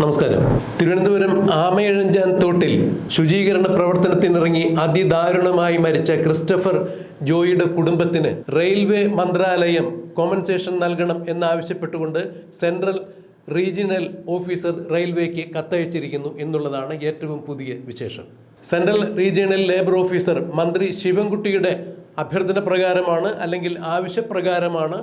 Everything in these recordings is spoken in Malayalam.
നമസ്കാരം. തിരുവനന്തപുരം ആമയഴഞ്ചാൻ തോട്ടിൽ ശുചീകരണ പ്രവർത്തനത്തിനിറങ്ങി അതിദാരുണമായി മരിച്ച ക്രിസ്റ്റഫർ ജോയിയുടെ കുടുംബത്തിന് റെയിൽവേ മന്ത്രാലയം കോമ്പൻസേഷൻ നൽകണം എന്നാവശ്യപ്പെട്ടുകൊണ്ട് സെൻട്രൽ റീജിയണൽ ഓഫീസർ റെയിൽവേക്ക് കത്തയച്ചിരിക്കുന്നു എന്നുള്ളതാണ് ഏറ്റവും പുതിയ വിശേഷം. സെൻട്രൽ റീജിയണൽ ലേബർ ഓഫീസർ മന്ത്രി ശിവൻകുട്ടിയുടെ അഭ്യർത്ഥന പ്രകാരമാണ് അല്ലെങ്കിൽ ആവശ്യപ്രകാരമാണ്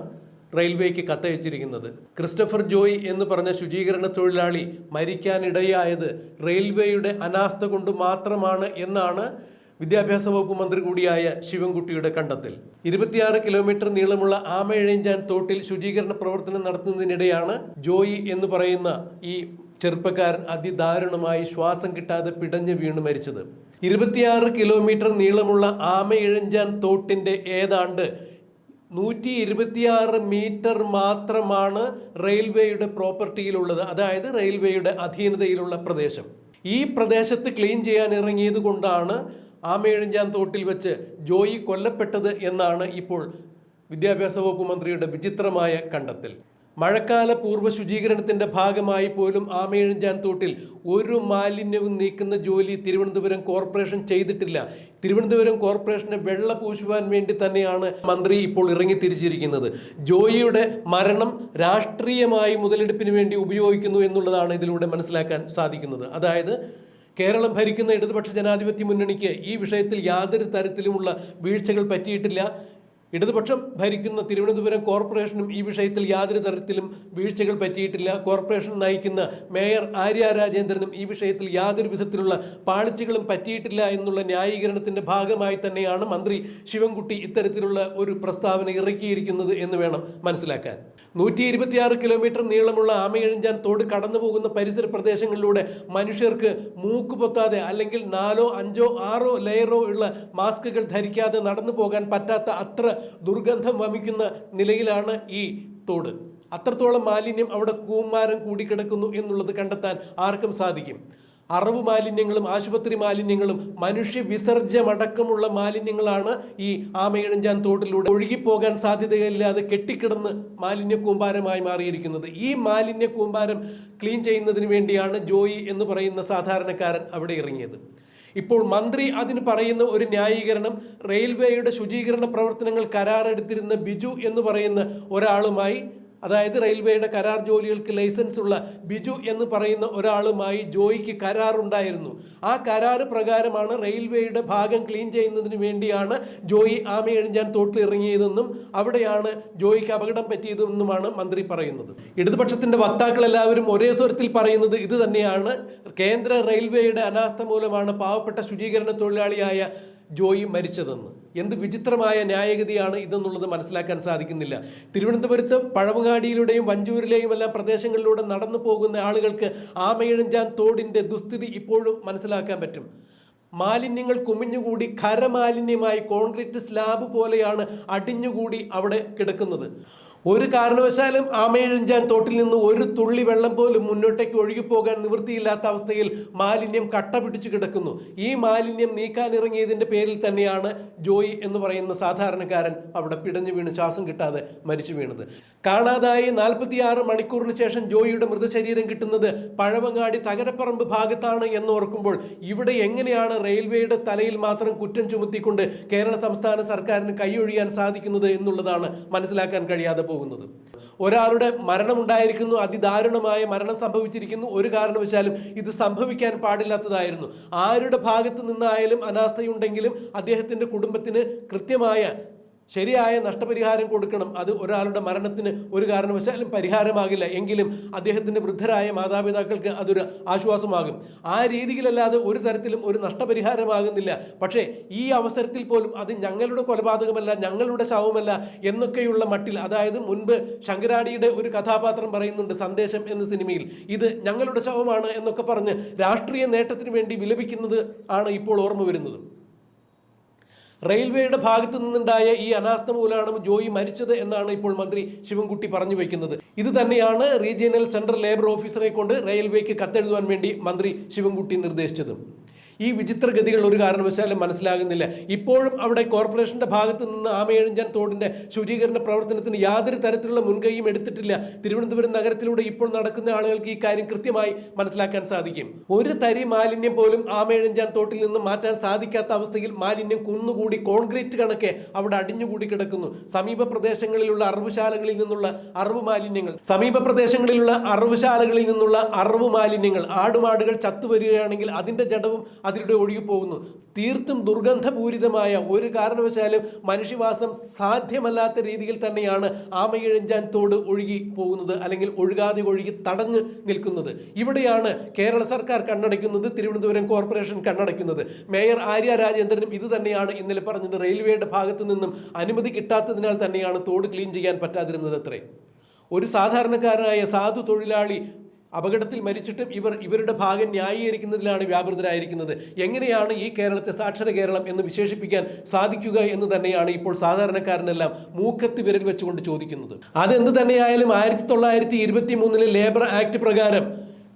റെയിൽവേക്ക് കത്തയച്ചിരിക്കുന്നത്. ക്രിസ്റ്റഫർ ജോയ് എന്ന് പറഞ്ഞ ശുചീകരണ തൊഴിലാളി മരിക്കാനിടയായത് റെയിൽവേയുടെ അനാസ്ഥ കൊണ്ട് മാത്രമാണ് എന്നാണ് വിദ്യാഭ്യാസ വകുപ്പ് മന്ത്രി കൂടിയായ ശിവൻകുട്ടിയുടെ കണ്ടെത്തൽ. ഇരുപത്തിയാറ് കിലോമീറ്റർ നീളമുള്ള ആമയിഴഞ്ചാൻ തോട്ടിൽ ശുചീകരണ പ്രവർത്തനം നടത്തുന്നതിനിടെയാണ് ജോയി എന്ന് പറയുന്ന ഈ ചെറുപ്പക്കാരൻ അതിദാരുണമായി ശ്വാസം കിട്ടാതെ പിടഞ്ഞു വീണ് മരിച്ചത്. ഇരുപത്തിയാറ് കിലോമീറ്റർ നീളമുള്ള ആമയിഴഞ്ചാൻ തോട്ടിന്റെ ഏതാണ്ട് നൂറ്റി ഇരുപത്തിയാറ് മീറ്റർ മാത്രമാണ് റെയിൽവേയുടെ പ്രോപ്പർട്ടിയിലുള്ളത് അതായത് റെയിൽവേയുടെ അധീനതയിലുള്ള പ്രദേശം. ഈ പ്രദേശത്ത് ക്ലീൻ ചെയ്യാൻ ഇറങ്ങിയത് കൊണ്ടാണ് ആമേഴിഞ്ചാൻ തോട്ടിൽ വെച്ച് ജോയി കൊല്ലപ്പെട്ടത് എന്നാണ് ഇപ്പോൾ വിദ്യാഭ്യാസ വകുപ്പ് മന്ത്രിയുടെ വിചിത്രമായ കണ്ടെത്തൽ. മഴക്കാല പൂർവ ശുചീകരണത്തിന്റെ ഭാഗമായി പോലും ആമയഴിഞ്ചാൻ തോട്ടിൽ ഒരു മാലിന്യവും നീക്കുന്ന ജോലി തിരുവനന്തപുരം കോർപ്പറേഷൻ ചെയ്തിട്ടില്ല. തിരുവനന്തപുരം കോർപ്പറേഷനെ വെള്ള പൂശുവാൻ വേണ്ടി തന്നെയാണ് മന്ത്രി ഇപ്പോൾ ഇറങ്ങി തിരിച്ചിരിക്കുന്നത് ജോയിയുടെ മരണം രാഷ്ട്രീയമായി മുതലെടുപ്പിന് വേണ്ടി ഉപയോഗിക്കുന്നു എന്നുള്ളതാണ് ഇതിലൂടെ മനസ്സിലാക്കാൻ സാധിക്കുന്നത്. അതായത് കേരളം ഭരിക്കുന്ന ഇടതുപക്ഷ ജനാധിപത്യ മുന്നണിക്ക് ഈ വിഷയത്തിൽ യാതൊരു തരത്തിലുമുള്ള വീഴ്ചകൾ പറ്റിയിട്ടില്ല. ഇടതുപക്ഷം ഭരിക്കുന്ന തിരുവനന്തപുരം കോർപ്പറേഷനും ഈ വിഷയത്തിൽ യാതൊരു തരത്തിലും വീഴ്ചകൾ പറ്റിയിട്ടില്ല. കോർപ്പറേഷൻ നയിക്കുന്ന മേയർ ആര്യ രാജേന്ദ്രനും ഈ വിഷയത്തിൽ യാതൊരു വിധത്തിലുള്ള പാളിച്ചകളും പറ്റിയിട്ടില്ല എന്നുള്ള ന്യായീകരണത്തിന്റെ ഭാഗമായി തന്നെയാണ് മന്ത്രി ശിവൻകുട്ടി ഇത്തരത്തിലുള്ള ഒരു പ്രസ്താവന ഇറക്കിയിരിക്കുന്നത് എന്ന് വേണം മനസ്സിലാക്കാൻ. നൂറ്റി ഇരുപത്തിയാറ് കിലോമീറ്റർ നീളമുള്ള ആമയഴിഞ്ചാൻ തോട് കടന്നു പോകുന്ന പരിസര പ്രദേശങ്ങളിലൂടെ മനുഷ്യർക്ക് മൂക്ക് പൊത്താതെ അല്ലെങ്കിൽ നാലോ അഞ്ചോ ആറോ ലെയറോ ഉള്ള മാസ്കുകൾ ധരിക്കാതെ നടന്നു പോകാൻ പറ്റാത്ത അത്ര ദുർഗന്ധം വമിക്കുന്ന നിലയിലാണ് ഈ തോട്. അത്രത്തോളം മാലിന്യം അവിടെ കൂമാരം കൂടിക്കിടക്കുന്നു എന്നുള്ളത് കണ്ടെത്താൻ ആർക്കും സാധിക്കും. അറവ് മാലിന്യങ്ങളും ആശുപത്രി മാലിന്യങ്ങളും മനുഷ്യ വിസർജ്യമടക്കമുള്ള മാലിന്യങ്ങളാണ് ഈ ആമയിഴഞ്ചാൻ തോട്ടിലൂടെ ഒഴുകിപ്പോകാൻ സാധ്യതയില്ലാതെ കെട്ടിക്കിടന്ന് മാലിന്യ കൂമ്പാരമായി മാറിയിരിക്കുന്നത്. ഈ മാലിന്യ കൂമ്പാരം ക്ലീൻ ചെയ്യുന്നതിന് വേണ്ടിയാണ് ജോയി എന്ന് പറയുന്ന സാധാരണക്കാരൻ അവിടെ ഇറങ്ങിയത്. ഇപ്പോൾ മന്ത്രി അതിന് പറയുന്ന ഒരു ന്യായീകരണം റെയിൽവേയുടെ ശുചീകരണ പ്രവർത്തനങ്ങൾ കരാറെടുത്തിരുന്ന ബിജു എന്ന് പറയുന്ന ഒരാളുമായി അതായത് റെയിൽവേയുടെ കരാർ ജോലികൾക്ക് ലൈസൻസ് ഉള്ള ബിജു എന്ന് പറയുന്ന ഒരാളുമായി ജോയിക്ക് കരാറുണ്ടായിരുന്നു. ആ കരാറ് പ്രകാരമാണ് റെയിൽവേയുടെ ഭാഗം ക്ലീൻ ചെയ്യുന്നതിന് വേണ്ടിയാണ് ജോയി ആമയഴിഞ്ഞാൻ തോട്ടിലിറങ്ങിയതെന്നും അവിടെയാണ് ജോയിക്ക് അപകടം പറ്റിയതെന്നുമാണ് മന്ത്രി പറയുന്നത്. ഇടതുപക്ഷത്തിന്റെ വക്താക്കൾ എല്ലാവരും ഒരേ സ്വരത്തിൽ പറയുന്നത് ഇത് തന്നെയാണ്. കേന്ദ്ര റെയിൽവേയുടെ അനാസ്ഥ മൂലമാണ് പാവപ്പെട്ട ശുചീകരണ തൊഴിലാളിയായ ജോയി മരിച്ചതെന്ന്. എന്ത് വിചിത്രമായ ന്യായഗതിയാണ് ഇതെന്നുള്ളത് മനസ്സിലാക്കാൻ സാധിക്കുന്നില്ല. തിരുവനന്തപുരത്ത് പഴവങ്ങാടിയിലൂടെയും വഞ്ചൂരിലെയും എല്ലാം പ്രദേശങ്ങളിലൂടെ നടന്നു പോകുന്ന ആളുകൾക്ക് ആമയിഴഞ്ചാൻ തോടിന്റെ ദുസ്ഥിതി ഇപ്പോഴും മനസ്സിലാക്കാൻ പറ്റും. മാലിന്യങ്ങൾ കുമിഞ്ഞുകൂടി ഖരമാലിന്യമായി കോൺക്രീറ്റ് സ്ലാബ് പോലെയാണ് അടിഞ്ഞുകൂടി അവിടെ കിടക്കുന്നത്. ഒരു കാരണവശാലും ആമയിഴഞ്ചാൻ തോട്ടിൽ നിന്ന് ഒരു തുള്ളി വെള്ളം പോലും മുന്നോട്ടേക്ക് ഒഴുകിപ്പോകാൻ നിവൃത്തിയില്ലാത്ത അവസ്ഥയിൽ മാലിന്യം കട്ട പിടിച്ചു കിടക്കുന്നു. ഈ മാലിന്യം നീക്കാനിറങ്ങിയതിന്റെ പേരിൽ തന്നെയാണ് ജോയി എന്ന് പറയുന്ന സാധാരണക്കാരൻ അവിടെ പിടഞ്ഞു വീണ് ശ്വാസം കിട്ടാതെ മരിച്ചു വീണത്. കാണാതായി നാൽപ്പത്തിയാറ് മണിക്കൂറിന് ശേഷം ജോയിയുടെ മൃതശരീരം കിട്ടുന്നത് പഴവങ്ങാടി തകരപ്പറമ്പ് ഭാഗത്താണ് എന്ന് ഓർക്കുമ്പോൾ ഇവിടെ എങ്ങനെയാണ് റെയിൽവേയുടെ തലയിൽ മാത്രം കുറ്റം ചുമത്തിക്കൊണ്ട് കേരള സംസ്ഥാന സർക്കാരിന് കൈയൊഴിയാൻ സാധിക്കുന്നത് എന്നുള്ളതാണ് മനസ്സിലാക്കാൻ കഴിയാതെ പോകുന്നത്. ഒരാളുടെ മരണമുണ്ടായിരിക്കുന്നു അതിദാരുണമായ മരണം സംഭവിച്ചിരിക്കുന്നു. ഒരു കാരണവശാലും ഇത് സംഭവിക്കാൻ പാടില്ലാത്തതായിരുന്നു. ആരുടെ ഭാഗത്ത് നിന്നായാലും അനാസ്ഥയുണ്ടെങ്കിലും അദ്ദേഹത്തിന്റെ കുടുംബത്തിന് കൃത്യമായ ശരിയായ നഷ്ടപരിഹാരം കൊടുക്കണം. അത് ഒരാളുടെ മരണത്തിന് ഒരു കാരണവശാലും പരിഹാരമാകില്ല. എങ്കിലും അദ്ദേഹത്തിന്റെ വൃദ്ധരായ മാതാപിതാക്കൾക്ക് അതൊരു ആശ്വാസമാകും. ആ രീതിയിലല്ലാതെ ഒരു തരത്തിലും ഒരു നഷ്ടപരിഹാരമാകുന്നില്ല. പക്ഷേ ഈ അവസരത്തിൽ പോലും അത് ഞങ്ങളുടെ കൊലപാതകമല്ല ഞങ്ങളുടെ ശവമല്ല എന്നൊക്കെയുള്ള മട്ടിൽ അതായത് മുൻപ് ശങ്കരാടിയുടെ ഒരു കഥാപാത്രം പറയുന്നുണ്ട് സന്ദേശം എന്ന സിനിമയിൽ ഇത് ഞങ്ങളുടെ ശവമാണ് എന്നൊക്കെ പറഞ്ഞ് രാഷ്ട്രീയ നേട്ടത്തിന് വേണ്ടി വിലപിക്കുന്നത് ആണ് ഇപ്പോൾ ഓർമ്മ വരുന്നത്. റെയിൽവേയുടെ ഭാഗത്തു നിന്നുണ്ടായ ഈ അനാസ്ഥ മൂലമാണ് ജോയി മരിച്ചത് എന്നാണ് ഇപ്പോൾ മന്ത്രി ശിവൻകുട്ടി പറഞ്ഞു വയ്ക്കുന്നത് ഇത് തന്നെയാണ് റീജിയണൽ സെൻട്രൽ ലേബർ ഓഫീസറെ കൊണ്ട് റെയിൽവേക്ക് കത്തെഴുതുവാൻ വേണ്ടി മന്ത്രി ശിവൻകുട്ടി നിർദ്ദേശിച്ചത്. ഈ വിചിത്രഗതികൾ ഒരു കാരണവശാലും മനസ്സിലാകുന്നില്ല. ഇപ്പോഴും അവിടെ കോർപ്പറേഷന്റെ ഭാഗത്ത് നിന്ന് ആമയഴിഞ്ചാൻ തോടിന്റെ ശുചീകരണ പ്രവർത്തനത്തിന് യാതൊരു തരത്തിലുള്ള മുൻകൈയും എടുത്തിട്ടില്ല. തിരുവനന്തപുരം നഗരത്തിലൂടെ ഇപ്പോൾ നടക്കുന്ന ആളുകൾക്ക് ഈ കാര്യം കൃത്യമായി മനസ്സിലാക്കാൻ സാധിക്കും. ഒരു തരി മാലിന്യം പോലും ആമയഴിഞ്ചാൻ തോട്ടിൽ നിന്ന് മാറ്റാൻ സാധിക്കാത്ത അവസ്ഥയിൽ മാലിന്യം കുന്നുകൂടി കോൺക്രീറ്റ് കണക്കെ അവിടെ അടിഞ്ഞുകൂടി കിടക്കുന്നു. സമീപ പ്രദേശങ്ങളിലുള്ള അറവുശാലകളിൽ നിന്നുള്ള അറവ് മാലിന്യങ്ങൾ സമീപ പ്രദേശങ്ങളിലുള്ള അറവുശാലകളിൽ നിന്നുള്ള അറവ് മാലിന്യങ്ങൾ ആടുമാടുകൾ ചത്തുവരികയാണെങ്കിൽ അതിന്റെ ജഡവും അതിലൂടെ ഒഴുകി പോകുന്നു. തീർത്തും ദുർഗന്ധപൂരിതമായ ഒരു കാരണവശാലും മനുഷ്യവാസം സാധ്യമല്ലാത്ത രീതിയിൽ തന്നെയാണ് ആമയിഴഞ്ചാൻ തോട് ഒഴുകി പോകുന്നത് അല്ലെങ്കിൽ ഒഴുകാതെ ഒഴുകി തടഞ്ഞു നിൽക്കുന്നത്. ഇവിടെയാണ് കേരള സർക്കാർ കണ്ണടയ്ക്കുന്നത് തിരുവനന്തപുരം കോർപ്പറേഷൻ കണ്ണടയ്ക്കുന്നത്. മേയർ ആര്യ രാജേന്ദ്രനും ഇത് തന്നെയാണ് ഇന്നലെ പറഞ്ഞത് റെയിൽവേയുടെ ഭാഗത്തു നിന്നും അനുമതി കിട്ടാത്തതിനാൽ തന്നെയാണ് തോട് ക്ലീൻ ചെയ്യാൻ പറ്റാതിരുന്നത് അത്രേ. ഒരു സാധാരണക്കാരനായ സാധു തൊഴിലാളി അപകടത്തിൽ മരിച്ചിട്ടും ഇവർ ഇവരുടെ ഭാഗം ന്യായീകരിക്കുന്നതിലാണ് വ്യാപൃതരായിരിക്കുന്നത്. എങ്ങനെയാണ് ഈ കേരളത്തെ സാക്ഷര കേരളം എന്ന് വിശേഷിപ്പിക്കാൻ സാധിക്കുക എന്ന് തന്നെയാണ് ഇപ്പോൾ സാധാരണക്കാരനെല്ലാം മൂക്കത്ത് വിരൽ വെച്ചുകൊണ്ട് ചോദിക്കുന്നത്. അതെന്ത് തന്നെയായാലും ആയിരത്തി തൊള്ളായിരത്തി ഇരുപത്തി മൂന്നിലെ ലേബർ ആക്ട് പ്രകാരം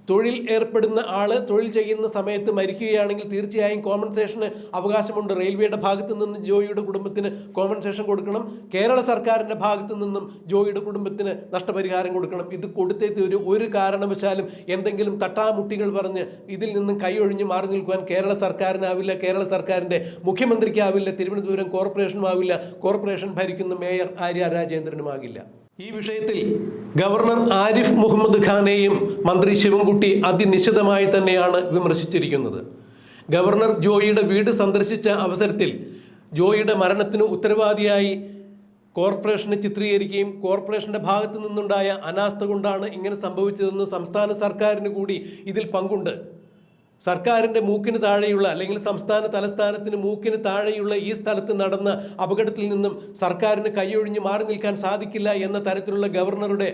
തൊഴിൽ ഏർപ്പെടുന്ന ആൾ തൊഴിൽ ചെയ്യുന്ന സമയത്ത് മരിക്കുകയാണെങ്കിൽ തീർച്ചയായും കോമ്പൻസേഷന് അവകാശമുണ്ട്. റെയിൽവേയുടെ ഭാഗത്തു നിന്ന് ജോയിയുടെ കുടുംബത്തിന് കോമ്പൻസേഷൻ കൊടുക്കണം. കേരള സർക്കാരിന്റെ ഭാഗത്തു നിന്നും ജോയിയുടെ കുടുംബത്തിന് നഷ്ടപരിഹാരം കൊടുക്കണം. ഇത് കൊടുത്തേ ഒരു ഒരു കാരണവശാലും എന്തെങ്കിലും തട്ടാമുട്ടികൾ പറഞ്ഞ് ഇതിൽ നിന്നും കൈയൊഴിഞ്ഞ് മാറി നിൽക്കുവാൻ കേരള സർക്കാരിനാവില്ല കേരള സർക്കാരിന്റെ മുഖ്യമന്ത്രിക്കാവില്ല തിരുവനന്തപുരം കോർപ്പറേഷനും ആവില്ല കോർപ്പറേഷൻ ഭരിക്കുന്ന മേയർ ആര്യ രാജേന്ദ്രനുമാകില്ല. ഈ വിഷയത്തിൽ ഗവർണർ ആരിഫ് മുഹമ്മദ് ഖാനെയും മന്ത്രി ശിവൻകുട്ടി അതിനിശിതമായി തന്നെയാണ് വിമർശിച്ചിരിക്കുന്നത്. ഗവർണർ ജോയിയുടെ വീട് സന്ദർശിച്ച അവസരത്തിൽ ജോയിയുടെ മരണത്തിന് ഉത്തരവാദിയായി കോർപ്പറേഷനെ ചിത്രീകരിക്കുകയും കോർപ്പറേഷന്റെ ഭാഗത്തു നിന്നുണ്ടായ അനാസ്ഥ കൊണ്ടാണ് ഇങ്ങനെ സംഭവിച്ചതെന്നും സംസ്ഥാന സർക്കാരിന് കൂടി ഇതിൽ പങ്കുണ്ട്. സർക്കാരിന്റെ മൂക്കിന് താഴെയുള്ള അല്ലെങ്കിൽ സംസ്ഥാന തലസ്ഥാനത്തിന് മൂക്കിന് താഴെയുള്ള ഈ സ്ഥലത്ത് നടന്ന അപകടത്തിൽ നിന്നും സർക്കാരിന് കൈയൊഴിഞ്ഞ് മാറി നിൽക്കാൻ സാധിക്കില്ല എന്ന തരത്തിലുള്ള ഗവർണറുടെ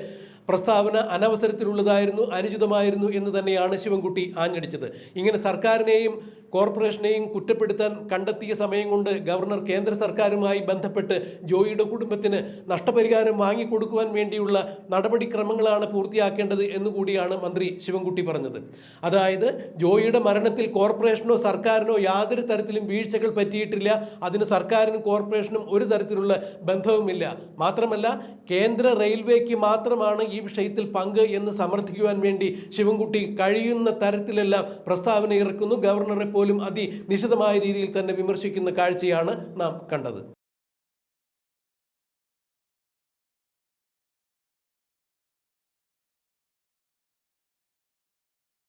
പ്രസ്താവന അനവസരത്തിലുള്ളതായിരുന്നു അനുചിതമായിരുന്നു എന്ന് തന്നെയാണ് ശിവൻകുട്ടി ആഞ്ഞടിച്ചത്. ഇങ്ങനെ സർക്കാരിനെയും കോർപ്പറേഷനെയും കുറ്റപ്പെടുത്താൻ കണ്ടെത്തിയ സമയം കൊണ്ട് ഗവർണർ കേന്ദ്ര സർക്കാരുമായി ബന്ധപ്പെട്ട് ജോയിയുടെ കുടുംബത്തിന് നഷ്ടപരിഹാരം വാങ്ങിക്കൊടുക്കുവാൻ വേണ്ടിയുള്ള നടപടിക്രമങ്ങളാണ് പൂർത്തിയാക്കേണ്ടത് എന്നുകൂടിയാണ് മന്ത്രി ശിവൻകുട്ടി പറഞ്ഞത്. അതായത് ജോയിയുടെ മരണത്തിൽ കോർപ്പറേഷനോ സർക്കാരിനോ യാതൊരു തരത്തിലും വീഴ്ചകൾ പറ്റിയിട്ടില്ല. അതിന് സർക്കാരിനും കോർപ്പറേഷനും ഒരു തരത്തിലുള്ള ബന്ധവുമില്ല. മാത്രമല്ല കേന്ദ്ര റെയിൽവേക്ക് മാത്രമാണ് ഈ വിഷയത്തിൽ പങ്ക് എന്ന് സമർത്ഥിക്കുവാൻ വേണ്ടി ശിവൻകുട്ടി കഴിയുന്ന തരത്തിലെല്ലാം പ്രസ്താവന ഇറക്കുന്നു. ഗവർണറെ പോലും അതിനിശിതമായ രീതിയിൽ തന്നെ വിമർശിക്കുന്ന കാഴ്ചയാണ് നാം കണ്ടത്.